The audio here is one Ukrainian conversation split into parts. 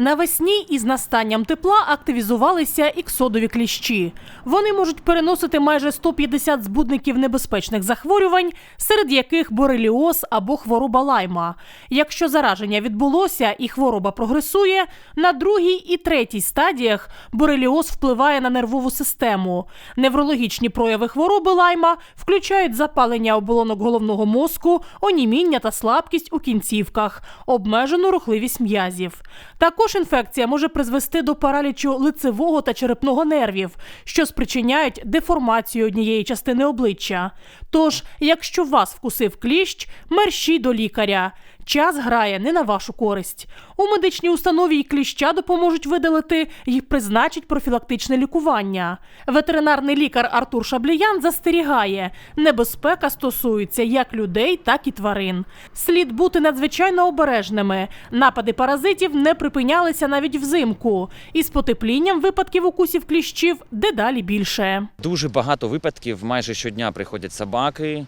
Навесні із настанням тепла активізувалися іксодові кліщі. Вони можуть переносити майже 150 збудників небезпечних захворювань, серед яких бореліоз або хвороба лайма. Якщо зараження відбулося і хвороба прогресує, на другій і третій стадіях бореліоз впливає на нервову систему. Неврологічні прояви хвороби лайма включають запалення оболонок головного мозку, оніміння та слабкість у кінцівках, обмежену рухливість м'язів. Також інфекція може призвести до паралічу лицевого та черепного нервів, що спричиняють деформацію однієї частини обличчя. Тож, якщо вас вкусив кліщ, мерщій до лікаря. Час грає не на вашу користь. У медичній установі й кліща допоможуть видалити і призначить профілактичне лікування. Ветеринарний лікар Артур Шабліян застерігає, небезпека стосується як людей, так і тварин. Слід бути надзвичайно обережними. Напади паразитів не припинялися навіть взимку. І з потеплінням випадків укусів кліщів дедалі більше. Дуже багато випадків. Майже щодня приходять собаки,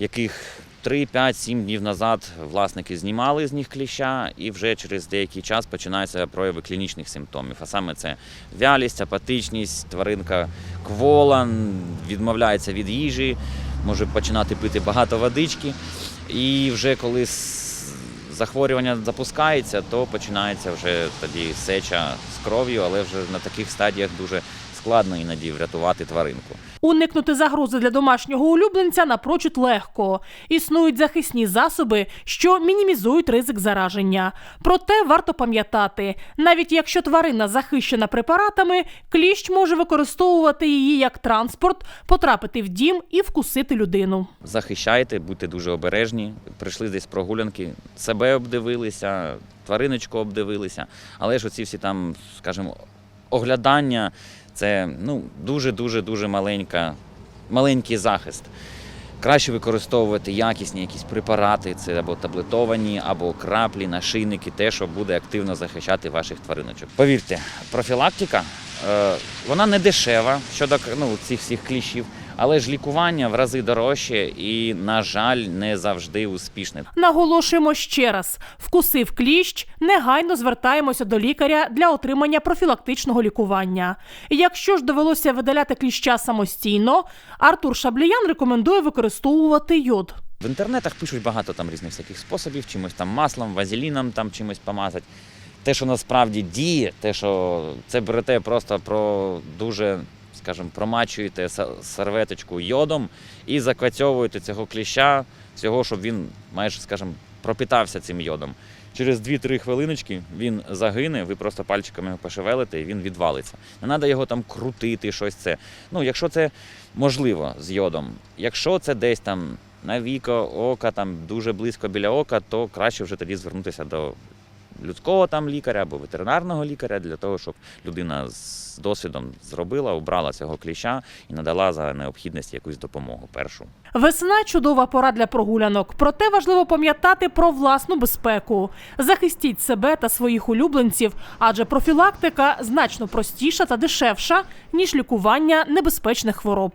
яких 3, 5, 7 днів назад власники знімали з них кліща, і вже через деякий час починаються прояви клінічних симптомів. А саме це вялість, апатичність, тваринка квола, відмовляється від їжі, може починати пити багато водички. І вже коли захворювання запускається, то починається вже тоді сеча з кров'ю, але вже на таких стадіях дуже складно іноді врятувати тваринку. Уникнути загрози для домашнього улюбленця напрочуд легко. Існують захисні засоби, що мінімізують ризик зараження. Проте варто пам'ятати, навіть якщо тварина захищена препаратами, кліщ може використовувати її як транспорт, потрапити в дім і вкусити людину. Захищайте, будьте дуже обережні. Прийшли десь прогулянки, себе обдивилися, твариночку обдивилися. Але ж оці всі там, скажімо, оглядання це ну, дуже дуже дуже маленька, маленький захист. Краще використовувати якісні якісь препарати, це або таблетовані, або краплі, нашийники, те, що буде активно захищати ваших твариночок. Повірте, профілактика е, вона не дешева щодо ну, цих всіх кліщів, але ж лікування в рази дорожче і, на жаль, не завжди успішне. Наголошуємо ще раз: вкусив кліщ, негайно звертаємося до лікаря для отримання профілактичного лікування. Якщо ж довелося видаляти кліща самостійно, Артур Шабліян рекомендує використовувати йод. В інтернетах пишуть багато там різних всяких способів, чимось там маслом, вазеліном там чимось помазати. Те, що насправді діє, те, що це берете просто про дуже, скажімо, промачуєте серветочку йодом і заквацьовуєте цього кліща, всього, щоб він майже, скажімо, пропитався цим йодом. Через 2-3 хвилиночки він загине, ви просто пальчиками його пошевелите і він відвалиться. Не треба його там крутити, щось це. Ну, якщо це можливо з йодом, якщо це десь там на віко ока, там дуже близько біля ока, то краще вже тоді звернутися до людського там лікаря або ветеринарного лікаря для того, щоб людина з досвідом зробила, обрала цього кліща і надала за необхідність якусь допомогу першу. Весна чудова пора для прогулянок, проте важливо пам'ятати про власну безпеку. Захистіть себе та своїх улюбленців, адже профілактика значно простіша та дешевша ніж лікування небезпечних хвороб.